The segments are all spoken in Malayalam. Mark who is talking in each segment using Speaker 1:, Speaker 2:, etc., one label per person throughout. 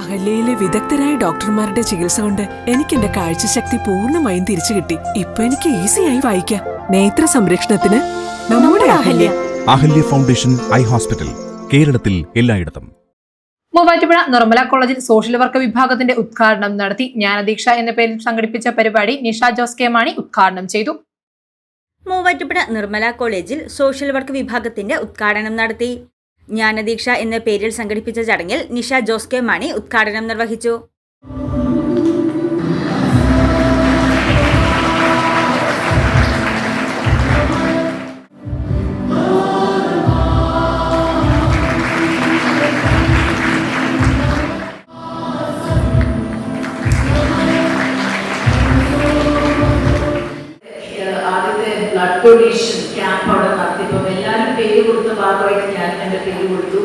Speaker 1: അഹല്യയിലെ വിദഗ്ധരായ ഡോക്ടർമാരുടെ ചികിത്സ കൊണ്ട് എനിക്ക് എന്റെ കാഴ്ചശക്തി പൂർണമായും തിരിച്ചു കിട്ടി. ഇപ്പൊ എനിക്ക് ഈസിയായി വായിക്കാം. നേത്ര സംരക്ഷണത്തിന് നമ്മുടെ Ahalya.
Speaker 2: Ahalya foundation eye hospital കേരളത്തിൽ എല്ലായിടത്തും.
Speaker 3: മൂവാറ്റുപുഴ നിർമ്മല കോളേജിൽ സോഷ്യൽ വർക്ക് വിഭാഗത്തിന്റെ ഉദ്ഘാടനം നടത്തി ജ്ഞാനദീക്ഷ എന്ന പേരിൽ സംഘടിപ്പിച്ച പരിപാടി നിഷ ജോസ് കെ മാണി ഉദ്ഘാടനം ചെയ്തു.
Speaker 4: മൂവാറ്റുപുഴ നിർമ്മല കോളേജിൽ സോഷ്യൽ വർക്ക് വിഭാഗത്തിന്റെ ഉദ്ഘാടനം നടത്തി. ജ്ഞാനദീക്ഷ എന്ന പേരിൽ സംഘടിപ്പിച്ച ചടങ്ങിൽ നിഷ ജോസ് കെ മാണി ഉദ്ഘാടനം നിർവഹിച്ചു.
Speaker 5: ആദ്യത്തെ ബ്ലഡ് ക്യാമ്പ് അവിടെ നടത്തിയപ്പോൾ പേര് കൊടുത്ത ഭാഗമായിട്ട് ഞാൻ എന്റെ പേര് കൊടുത്തു.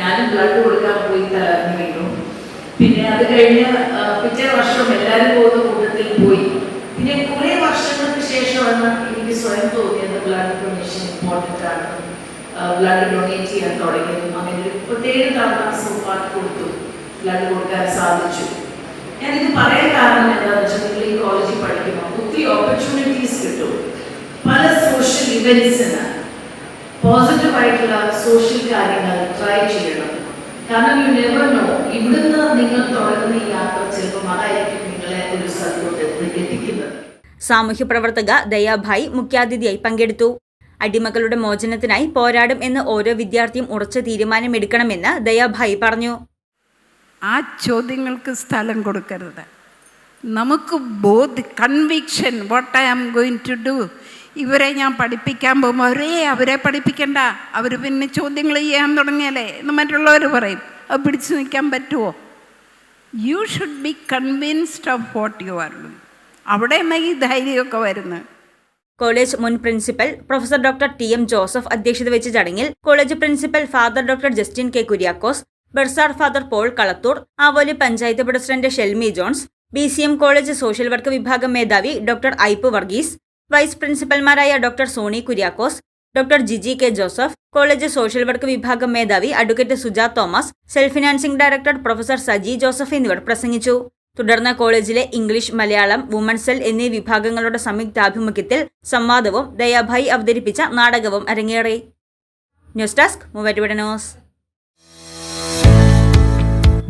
Speaker 5: ഞാനും ബ്ലഡ് കൊടുക്കാൻ പോയി വീണു പിന്നെ അത് കഴിഞ്ഞ് പിറ്റേ വർഷം എല്ലാവരും പോകുന്ന കൂട്ടത്തിൽ പോയി. പിന്നെ കുറേ വർഷങ്ങൾക്ക് ശേഷമാണ് എനിക്ക് സ്വയം തോന്നിയത് ബ്ലഡ് ഡൊണേഷൻ ഇമ്പോർട്ടന്റ് ആണ്. ബ്ലഡ് ഡൊണേറ്റ് ചെയ്യാൻ തുടങ്ങിയതും. അങ്ങനെ ഒരു പ്രത്യേക തവണ സൂപ്പാട്ട് കൊടുത്തു ബ്ലഡ് കൊടുക്കാൻ സാധിച്ചു. ഞാനിത് പറയാൻ കാരണം എന്താണെന്ന് വെച്ചാൽ നിങ്ങൾ ഈ കോളേജിൽ പഠിക്കുമ്പോൾ ഒത്തിരി ഓപ്പർച്യൂണിറ്റീസ് കിട്ടും. പല സോഷ്യൽ ഇവന്റ്സിന് പോസിറ്റീവായിട്ടുള്ള സോഷ്യൽ കാര്യങ്ങൾ ട്രൈ ചെയ്യണം. കാരണം യു നെവർ നോ ഇവിടുന്ന് നിങ്ങൾ തുടങ്ങുന്ന ഈ യാത്ര ചിലപ്പോൾ അതായിരിക്കും നിങ്ങളെ ഒരു സ്ഥലത്തോട്ട് എത്തി- എത്തിക്കുന്നത്
Speaker 4: സാമൂഹ്യ പ്രവർത്തക ദയാഭായ് മുഖ്യാതിഥിയായി പങ്കെടുത്തു. അടിമകളുടെ മോചനത്തിനായി പോരാടും എന്ന് ഓരോ വിദ്യാർത്ഥിയും ഉറച്ച തീരുമാനമെടുക്കണമെന്ന് ദയാഭായ് പറഞ്ഞു.
Speaker 6: ആ ചോദ്യങ്ങൾക്ക് സ്ഥലം കൊടുക്കരുത്. നമുക്ക് ബോധ conviction what I am going to do ഇവരെ ഞാൻ പഠിപ്പിക്കാൻ പോകുമ്പോൾ അവരേ അവരെ പഠിപ്പിക്കണ്ട. അവർ പിന്നെ ചോദ്യങ്ങൾ ചെയ്യാൻ തുടങ്ങിയാലേ എന്ന് മറ്റുള്ളവർ പറയും. അത് പിടിച്ചു നിൽക്കാൻ പറ്റുമോ you should be convinced of what you are doing അവിടെ ഈ ധൈര്യമൊക്കെ വരുന്നത്.
Speaker 4: കോളേജ് മുൻ principal professor doctor T M Joseph അധ്യക്ഷത വെച്ച ചടങ്ങിൽ college principal father doctor Justin K. Kuriakose bursar father Paul Kalathoor Avoli panchayat president Shelmi Johns B C M college social work വിഭാഗം മേധാവി doctor Aipe Varghese vice പ്രിൻസിപ്പൽമാരായ doctor Soni Kuriakose doctor Jiji K Joseph college social work വിഭാഗം മേധാവി advocate Suja Thomas self financing director professor Saji Joseph എന്നിവർ പ്രസംഗിച്ചു. തുടർന്ന് കോളേജിലെ ഇംഗ്ലീഷ് മലയാളം വുമൺ സെൽ എന്നീ വിഭാഗങ്ങളുടെ സംയുക്താഭിമുഖ്യത്തിൽ സംവാദവും ദയാഭായി അവതരിപ്പിച്ച നാടകവും അരങ്ങേറി. News desk Muvattupuzha